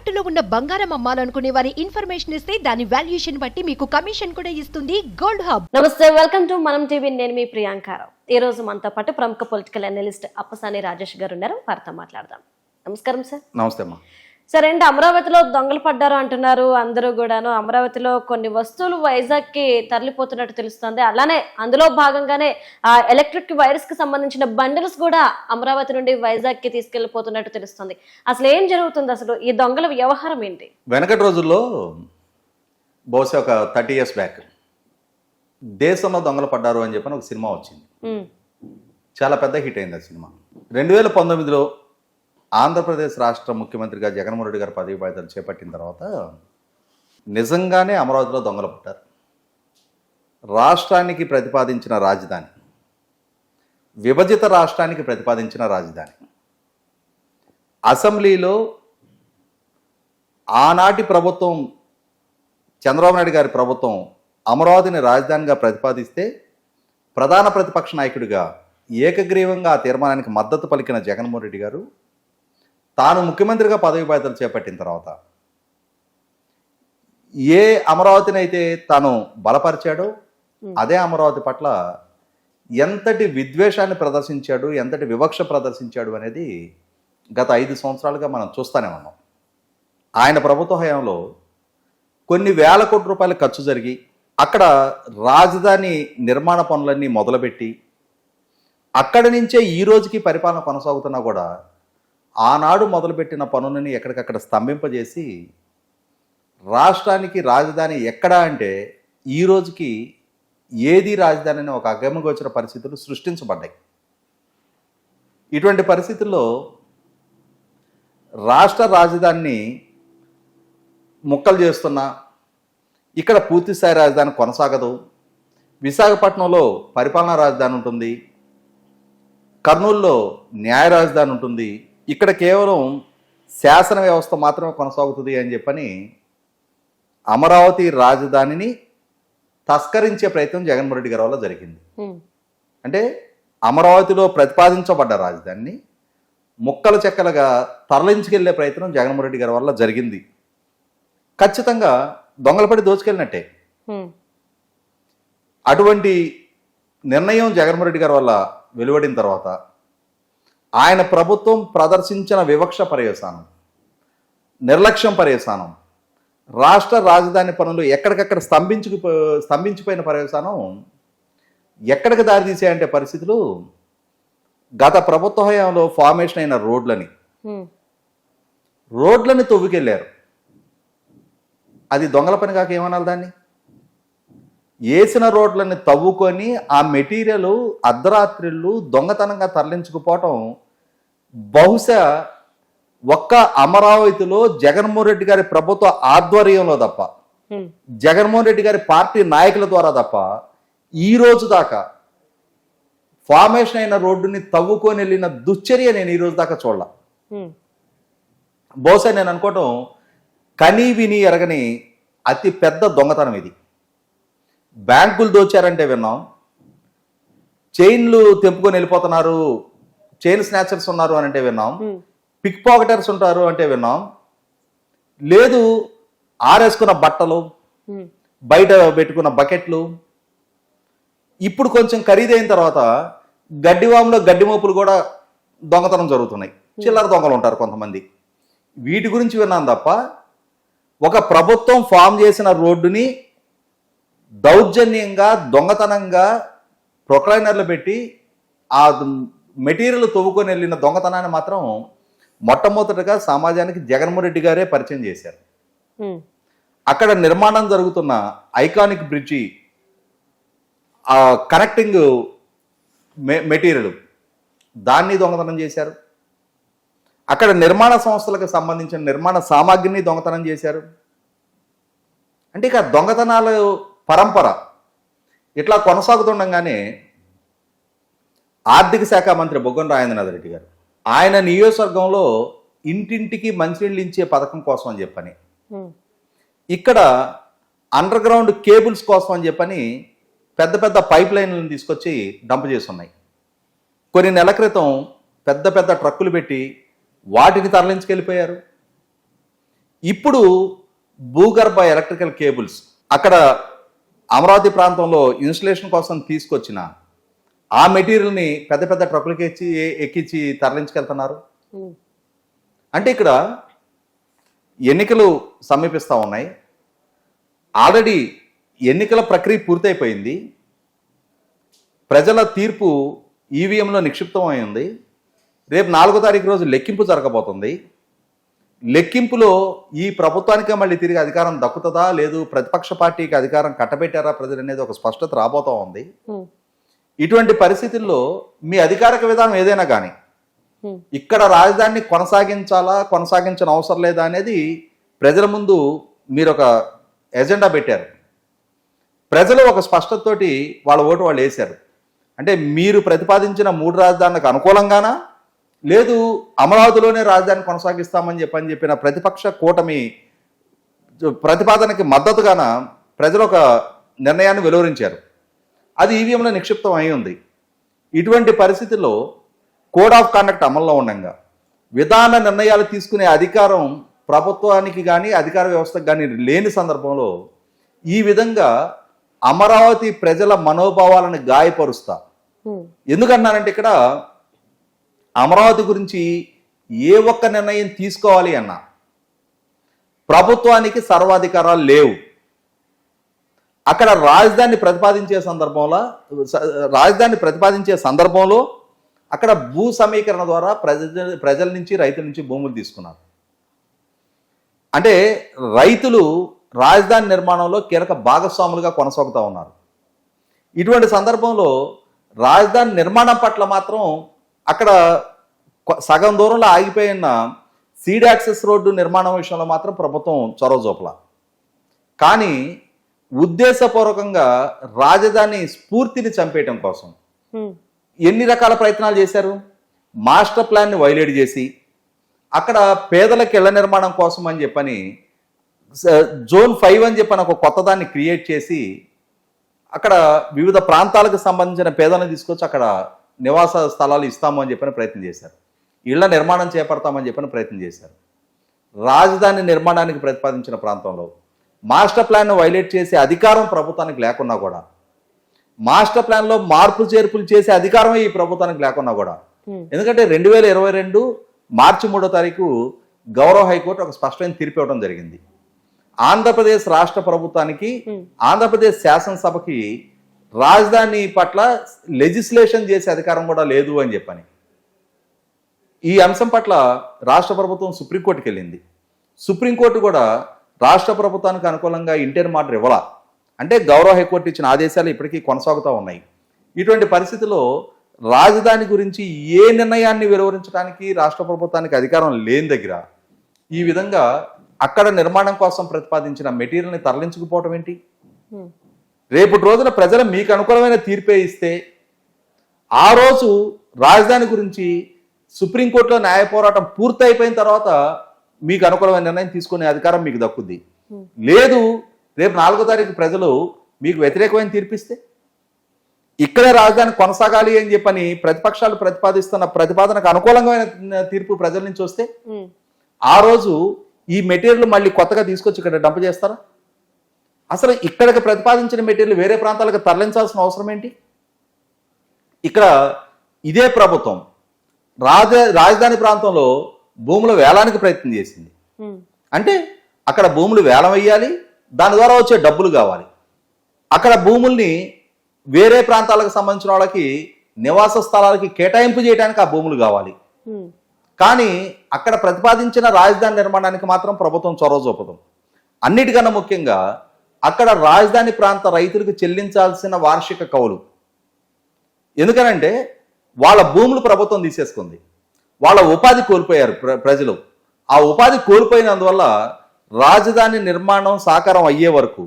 తాకట్టులో ఉన్న బంగారం అమ్మాలనుకునే వారి ఇన్ఫర్మేషన్ ఇస్తే దాని వాల్యుయేషన్ బట్టి మీకు కమిషన్ కూడా ఇస్తుంది గోల్డ్ హబ్. నమస్తే వెల్కమ్ టు మనం టీవీ. నేను మీ ప్రియాంకారావు ఈ రోజు మనతో పాటు ప్రముఖ పొలిటికల్ అనలిస్ట్ అప్పసాని రాజేష్ గారు ఉన్నారు. వారితో మాట్లాడదాం. నమస్కారం సార్. నమస్తే అమ్మా. సరే అండి అమరావతిలో దొంగలు పడ్డారు అంటున్నారు అందరూ కూడాను. అమరావతిలో కొన్ని వస్తువులు వైజాగ్కి తరలిపోతున్నట్టు తెలుస్తుంది. అలానే అందులో భాగంగానే ఆ ఎలక్ట్రిక్ వైర్స్కి సంబంధించిన బండిల్స్ కూడా అమరావతి నుండి వైజాగ్కి తీసుకెళ్ళిపోతున్నట్టు తెలుస్తుంది. అసలు ఏం జరుగుతుంది అసలు? ఈ దొంగల వ్యవహారం ఏంటి? వెనకటి రోజుల్లో బహుశా ఒక థర్టీ ఇయర్స్ బ్యాక్ దేశంలో దొంగలు పడ్డారు అని చెప్పని ఒక సినిమా వచ్చింది. చాలా పెద్ద హిట్ అయింది ఆ సినిమా. రెండు వేల పంతొమ్మిదిలో ఆంధ్రప్రదేశ్ రాష్ట్ర ముఖ్యమంత్రిగా జగన్మోహన్ రెడ్డి గారు పదవి బాధ్యతలు చేపట్టిన తర్వాత నిజంగానే అమరావతిలో దొంగలు పుట్టారు. రాష్ట్రానికి ప్రతిపాదించిన రాజధాని విభజిత రాష్ట్రానికి ప్రతిపాదించిన రాజధాని. అసెంబ్లీలో ఆనాటి ప్రభుత్వం చంద్రబాబు నాయుడు గారి ప్రభుత్వం అమరావతిని రాజధానిగా ప్రతిపాదిస్తే ప్రధాన ప్రతిపక్ష నాయకుడిగా ఏకగ్రీవంగా ఆ తీర్మానానికి మద్దతు పలికిన జగన్మోహన్ రెడ్డి గారు తాను ముఖ్యమంత్రిగా పదవి బాధ్యతలు చేపట్టిన తర్వాత ఏ అమరావతిని అయితే తాను బలపరిచాడో అదే అమరావతి పట్ల ఎంతటి విద్వేషాన్ని ప్రదర్శించాడు ఎంతటి వివక్ష ప్రదర్శించాడు అనేది గత ఐదు సంవత్సరాలుగా మనం చూస్తూనే ఉన్నాం. ఆయన ప్రభుత్వ హయాంలో కొన్ని వేల కోట్ల రూపాయల ఖర్చు జరిగి అక్కడ రాజధాని నిర్మాణ పనులన్నీ మొదలుపెట్టి అక్కడి నుంచే ఈ రోజుకి పరిపాలన కొనసాగుతున్నా కూడా ఆనాడు మొదలుపెట్టిన పనులని ఎక్కడికక్కడ స్తంభింపజేసి రాష్ట్రానికి రాజధాని ఎక్కడా అంటే ఈ రోజుకి ఏది రాజధాని అనే ఒక అగమగోచర పరిస్థితులు సృష్టించబడ్డాయి. ఇటువంటి పరిస్థితుల్లో రాష్ట్ర రాజధానిని ముక్కలు చేస్తున్నా ఇక్కడ పూర్తిస్థాయి రాజధాని కొనసాగదు విశాఖపట్నంలో పరిపాలనా రాజధాని ఉంటుంది కర్నూలులో న్యాయ రాజధాని ఉంటుంది ఇక్కడ కేవలం శాసన వ్యవస్థ మాత్రమే కొనసాగుతుంది అని చెప్పని అమరావతి రాజధానిని తస్కరించే ప్రయత్నం జగన్మోహన్ రెడ్డి గారి వల్ల జరిగింది. అంటే అమరావతిలో ప్రతిపాదించబడ్డ రాజధానిని ముక్కలు చెక్కలుగా తరలించుకెళ్ళే ప్రయత్నం జగన్మోహన్ రెడ్డి గారి వల్ల జరిగింది. ఖచ్చితంగా దొంగలపడి దోచుకెళ్ళినట్టే. అటువంటి నిర్ణయం జగన్మోహన్ రెడ్డి గారి వల్ల వెలువడిన తర్వాత ఆయన ప్రభుత్వం ప్రదర్శించిన వివక్ష పర్యవసానం నిర్లక్ష్యం పర్యవసానం రాష్ట్ర రాజధాని పనులు ఎక్కడికక్కడ స్తంభించుకు స్తంభించిపోయిన పర్యవసానం ఎక్కడికి దారితీసాయంటే పరిస్థితులు గత ప్రభుత్వ హయాంలో ఫార్మేషన్ అయిన రోడ్లని. రోడ్లని తవ్వుకెళ్ళారు అది దొంగల పని కాక ఏమనాలి దాన్ని? వేసిన రోడ్లని తవ్వుకొని ఆ మెటీరియల్ అర్ధరాత్రిళ్ళు దొంగతనంగా తరలించుకుపోవటం బహుశా ఒక్క అమరావతిలో జగన్మోహన్ రెడ్డి గారి ప్రభుత్వ ఆధ్వర్యంలో తప్ప జగన్మోహన్ రెడ్డి గారి పార్టీ నాయకుల ద్వారా తప్ప ఈ రోజు దాకా ఫార్మేషన్ అయిన రోడ్డుని తవ్వుకొని వెళ్ళిన దుశ్చర్య నేను ఈ రోజు దాకా చూడాల. బహుశా నేను అనుకోవటం కని విని ఎరగని అతి పెద్ద దొంగతనం ఇది. బ్యాంకులు దోచారంటే విన్నాం. చైన్లు తెంపుకొని వెళ్ళిపోతున్నారు. చైన్ స్నాచర్స్ ఉన్నారు అని అంటే విన్నాం. పిక్ పాకెటర్స్ ఉంటారు అంటే విన్నాం. లేదు ఆరేసుకున్న బట్టలు బయట పెట్టుకున్న బకెట్లు. ఇప్పుడు కొంచెం ఖరీదైన తర్వాత గడ్డివాములో గడ్డి మోపులు కూడా దొంగతనం జరుగుతున్నాయి. చిల్లర దొంగలు ఉంటారు కొంతమంది. వీటి గురించి విన్నాను తప్ప ఒక ప్రభుత్వం ఫామ్ చేసిన రోడ్డుని దౌర్జన్యంగా దొంగతనంగా ప్రొక్లైనర్లు పెట్టి ఆ మెటీరియల్ తవ్వుకొని వెళ్ళిన దొంగతనాన్ని మాత్రం మొట్టమొదటిగా సమాజానికి జగన్మోహన్ రెడ్డి గారే పరిచయం చేశారు. అక్కడ నిర్మాణం జరుగుతున్న ఐకానిక్ బ్రిడ్జి ఆ కనెక్టింగ్ మె- మెటీరియల్ దాన్ని దొంగతనం చేశారు. అక్కడ నిర్మాణ సంస్థలకు సంబంధించిన నిర్మాణ సామాగ్రిని దొంగతనం చేశారు. అంటే ఇక దొంగతనాలు పరంపర. ఇట్లా కొనసాగుతుండగానే ఆర్థిక శాఖ మంత్రి బొగ్గన రాజేంద్రనాథ్ రెడ్డి గారు ఆయన నియోజకవర్గంలో ఇంటింటికి మంచినీళ్ళు ఇచ్చే పథకం కోసం అని చెప్పని ఇక్కడ అండర్ గ్రౌండ్ కేబుల్స్ కోసం అని చెప్పని పెద్ద పెద్ద పైప్ లైన్లను తీసుకొచ్చి డంప్ చేస్తున్నాయి. కొన్ని నెలల క్రితం పెద్ద పెద్ద ట్రక్కులు పెట్టి వాటిని తరలించుకెళ్ళిపోయారు. ఇప్పుడు భూగర్భ ఎలక్ట్రికల్ కేబుల్స్ అక్కడ అమరావతి ప్రాంతంలో ఇన్స్టలేషన్ కోసం తీసుకొచ్చిన ఆ మెటీరియల్ని పెద్ద పెద్ద ట్రక్కులకి ఎక్కి ఎక్కించి తరలించుకెళ్తున్నారు? అంటే ఇక్కడ ఎన్నికలు సమీపిస్తూ ఉన్నాయి. ఆల్రెడీ ఎన్నికల ప్రక్రియ పూర్తయిపోయింది. ప్రజల తీర్పు ఈవీఎంలో నిక్షిప్తం అయింది రేపు నాలుగో తారీఖు రోజు లెక్కింపు జరగబోతుంది. లెక్కింపులో ఈ ప్రభుత్వానికే మళ్ళీ తిరిగి అధికారం దక్కుతుందా? లేదు ప్రతిపక్ష పార్టీకి అధికారం కట్టబెట్టారా ప్రజలు అనేది ఒక స్పష్టత రాబోతా ఉంది. ఇటువంటి పరిస్థితుల్లో మీ అధికారిక విధానం ఏదైనా కానీ ఇక్కడ రాజధానిని కొనసాగించాలా కొనసాగించిన అవసరం లేదా అనేది ప్రజల ముందు మీరు ఒక ఎజెండా పెట్టారు. ప్రజలు ఒక స్పష్టతతోటి వాళ్ళ ఓటు వాళ్ళు వేశారు. అంటే మీరు ప్రతిపాదించిన మూడు రాజధానులకు అనుకూలంగానా? లేదు అమరావతిలోనే రాజధాని కొనసాగిస్తామని చెప్పని చెప్పిన ప్రతిపక్ష కూటమి ప్రతిపాదనకి మద్దతుగాన ప్రజలు ఒక నిర్ణయాన్ని వెలువరించారు. అది ఈవీఎంలో నిక్షిప్తం అయి ఉంది. ఇటువంటి పరిస్థితుల్లో కోడ్ ఆఫ్ కండక్ట్ అమల్లో ఉండగా. విధాన నిర్ణయాలు తీసుకునే అధికారం ప్రభుత్వానికి కానీ అధికార వ్యవస్థకు కానీ లేని సందర్భంలో ఈ విధంగా అమరావతి ప్రజల మనోభావాలను గాయపరుస్తా. ఎందుకన్నానంటే ఇక్కడ అమరావతి గురించి ఏ ఒక్క నిర్ణయం తీసుకోవాలి అన్నా ప్రభుత్వానికి సర్వాధికారాలు లేవు. అక్కడ రాజధాని ప్రతిపాదించే సందర్భంలో రాజధాని ప్రతిపాదించే సందర్భంలో అక్కడ భూ సమీకరణ ద్వారా ప్రజ ప్రజల నుంచి రైతుల నుంచి భూములు తీసుకున్నారు. అంటే రైతులు రాజధాని నిర్మాణంలో కీలక భాగస్వాములుగా కొనసాగుతూ ఉన్నారు. ఇటువంటి సందర్భంలో రాజధాని నిర్మాణం పట్ల మాత్రం అక్కడ సగం దూరంలో ఆగిపోయిన సీడ్ యాక్సెస్ రోడ్డు నిర్మాణం విషయంలో మాత్రం ప్రభుత్వం చొరవ చూపల. కానీ ఉద్దేశపూర్వకంగా రాజధాని స్ఫూర్తిని చంపేయటం కోసం ఎన్ని రకాల ప్రయత్నాలు చేశారు? మాస్టర్ ప్లాన్ని వైలేట్ చేసి అక్కడ పేదలకు ఇళ్ళ నిర్మాణం కోసం అని చెప్పని జోన్ ఫైవ్ అని చెప్పని ఒక కొత్త దాన్ని క్రియేట్ చేసి అక్కడ వివిధ ప్రాంతాలకు సంబంధించిన పేదలను తీసుకొచ్చి అక్కడ నివాస స్థలాలు ఇస్తాము అని చెప్పని ప్రయత్నం చేశారు. ఇళ్ళ నిర్మాణం చేపడతామని చెప్పని ప్రయత్నం చేశారు. రాజధాని నిర్మాణానికి ప్రతిపాదించిన ప్రాంతంలో మాస్టర్ ప్లాన్ను వైలేట్ చేసే అధికారం ప్రభుత్వానికి లేకున్నా కూడా మాస్టర్ ప్లాన్లో మార్పు చేర్పులు చేసే అధికారమే ఈ ప్రభుత్వానికి లేకున్నా కూడా ఎందుకంటే రెండు వేల ఇరవై రెండు మార్చి మూడో తారీఖు గౌరవ హైకోర్టు ఒక స్పష్టమైన తీర్పు ఇవ్వడం జరిగింది. ఆంధ్రప్రదేశ్ రాష్ట్ర ప్రభుత్వానికి. ఆంధ్రప్రదేశ్ శాసనసభకి రాజధాని పట్ల లెజిస్లేషన్ చేసే అధికారం కూడా లేదు అని చెప్పని. ఈ అంశం పట్ల రాష్ట్ర ప్రభుత్వం సుప్రీంకోర్టుకి వెళ్ళింది. సుప్రీంకోర్టు కూడా రాష్ట్ర ప్రభుత్వానికి అనుకూలంగా ఇంటర్ మాటర్ ఇవ్వాల? అంటే గౌరవ హైకోర్టు ఇచ్చిన ఆదేశాలు ఇప్పటికీ కొనసాగుతూ ఉన్నాయి. ఇటువంటి పరిస్థితిలో రాజధాని గురించి ఏ నిర్ణయాన్ని వెలువరించడానికి రాష్ట్ర ప్రభుత్వానికి అధికారం లేని దగ్గర ఈ విధంగా అక్కడ నిర్మాణం కోసం ప్రతిపాదించిన మెటీరియల్ని తరలించుకుపోవటం ఏంటి? రేపటి రోజున ప్రజలు మీకు అనుకూలమైన తీర్పే ఇస్తే ఆ రోజు రాజధాని గురించి సుప్రీంకోర్టులో న్యాయ పోరాటం పూర్తయిపోయిన తర్వాత మీకు అనుకూలమైన నిర్ణయం తీసుకునే అధికారం మీకు దక్కుద్ది. లేదు రేపు నాలుగో తారీఖు ప్రజలు మీకు వ్యతిరేకమైన తీర్పిస్తే ఇక్కడే రాజధాని కొనసాగాలి అని చెప్పని ప్రతిపక్షాలు ప్రతిపాదిస్తున్న ప్రతిపాదనకు అనుకూలంగా తీర్పు ప్రజల నుంచి వస్తే ఆ రోజు ఈ మెటీరియల్ మళ్ళీ కొత్తగా తీసుకొచ్చి ఇక్కడ డంప్ చేస్తారా? అసలు ఇక్కడికి ప్రతిపాదించిన మెటీరియల్ వేరే ప్రాంతాలకు తరలించాల్సిన అవసరం ఏంటి? ఇక్కడ ఇదే ప్రభుత్వం రాజ రాజధాని ప్రాంతంలో భూముల వేలానికి ప్రయత్నం చేసింది. అంటే అక్కడ భూములు వేలం వేయాలి దాని ద్వారా వచ్చే డబ్బులు కావాలి. అక్కడ భూముల్ని వేరే ప్రాంతాలకు సంబంధించిన వాళ్ళకి నివాస స్థలాలకి కేటాయింపు చేయడానికి ఆ భూములు కావాలి. కానీ అక్కడ ప్రతిపాదించిన రాజధాని నిర్మాణానికి మాత్రం ప్రభుత్వం చొరవ చూపదు. అన్నిటికన్నా ముఖ్యంగా అక్కడ రాజధాని ప్రాంత రైతులకు చెల్లించాల్సిన వార్షిక కౌలు. ఎందుకనంటే వాళ్ళ భూములు ప్రభుత్వం తీసేసుకుంది. వాళ్ళ ఉపాధి కోల్పోయారు ప్ర ప్రజలు. ఆ ఉపాధి కోల్పోయినందువల్ల రాజధాని నిర్మాణం సాకారం అయ్యే వరకు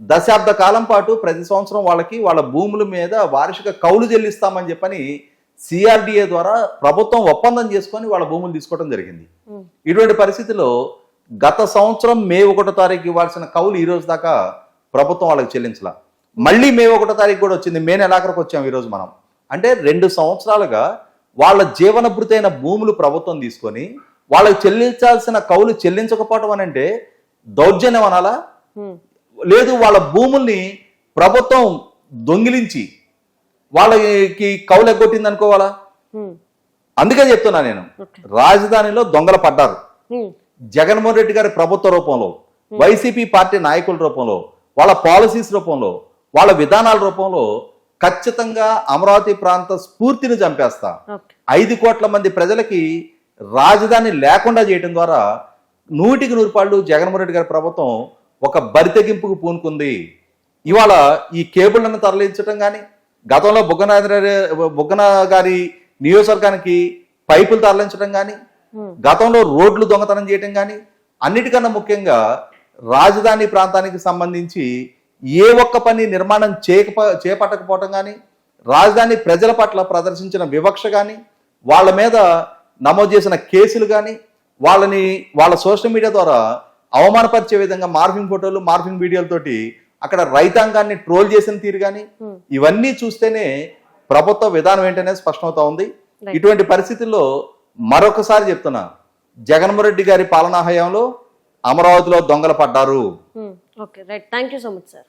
దశాబ్ద కాలం పాటు ప్రతి సంవత్సరం వాళ్ళకి వాళ్ళ భూముల మీద వార్షిక కౌలు చెల్లిస్తామని చెప్పని సిఆర్డిఏ ద్వారా ప్రభుత్వం ఒప్పందం చేసుకొని వాళ్ళ భూములు తీసుకోవడం జరిగింది. ఇటువంటి పరిస్థితిలో గత సంవత్సరం మే ఒకటో తారీఖు ఇవ్వాల్సిన కౌలు ఈ రోజు దాకా ప్రభుత్వం వాళ్ళకి చెల్లించాల. మళ్ళీ మే ఒకటో తారీఖు కూడా వచ్చింది. మే నెలాఖరికి వచ్చాం ఈరోజు మనం. అంటే రెండు సంవత్సరాలుగా వాళ్ళ జీవనభృతైన భూములు ప్రభుత్వం తీసుకొని వాళ్ళకి చెల్లించాల్సిన కౌలు చెల్లించకపోవటం అని అంటే దౌర్జన్యం అనాలా? లేదు వాళ్ళ భూముల్ని ప్రభుత్వం దొంగిలించి వాళ్ళకి కౌలు ఎగ్గొట్టింది అనుకోవాలా? అందుకే చెప్తున్నా నేను. రాజధానిలో దొంగలు పడ్డారు. జగన్మోహన్ రెడ్డి గారి ప్రభుత్వ రూపంలో వైసీపీ పార్టీ నాయకుల రూపంలో వాళ్ళ పాలసీస్ రూపంలో వాళ్ళ విధానాల రూపంలో ఖచ్చితంగా అమరావతి ప్రాంత స్ఫూర్తిని చంపేస్తా. ఐదు కోట్ల మంది ప్రజలకి రాజధాని లేకుండా చేయడం ద్వారా నూటికి నూరు పాళ్ళు జగన్మోహన్ రెడ్డి గారి ప్రభుత్వం ఒక బరితెగింపుకు పూనుకుంది. ఇవాళ ఈ కేబుళ్ళను తరలించడం కానీ గతంలో బుగ్గన బుగ్గన గారి నియోజకవర్గానికి పైపులు తరలించడం కానీ గతంలో రోడ్లు దొంగతనం చేయటం కానీ అన్నిటికన్నా ముఖ్యంగా రాజధాని ప్రాంతానికి సంబంధించి ఏ ఒక్క పని నిర్మాణం చేయక చేపట్టకపోవటం కానీ రాజధాని ప్రజల పట్ల ప్రదర్శించిన వివక్ష కానీ వాళ్ళ మీద నమోదు చేసిన కేసులు కానీ వాళ్ళని వాళ్ళ సోషల్ మీడియా ద్వారా అవమానపరిచే విధంగా మార్ఫింగ్ ఫోటోలు మార్ఫింగ్ వీడియోలతోటి అక్కడ రైతాంగాన్ని ట్రోల్ చేసిన తీరు కానీ Hmm. ఇవన్నీ చూస్తేనే ప్రభుత్వ విధానం ఏంటనేది స్పష్టమవుతా ఉంది. ఇటువంటి పరిస్థితుల్లో మరొకసారి చెప్తున్నా జగన్మోహన్ రెడ్డి గారి పాలనా హయాంలో అమరావతిలో దొంగలు పడ్డారు. Okay right thank you so much sir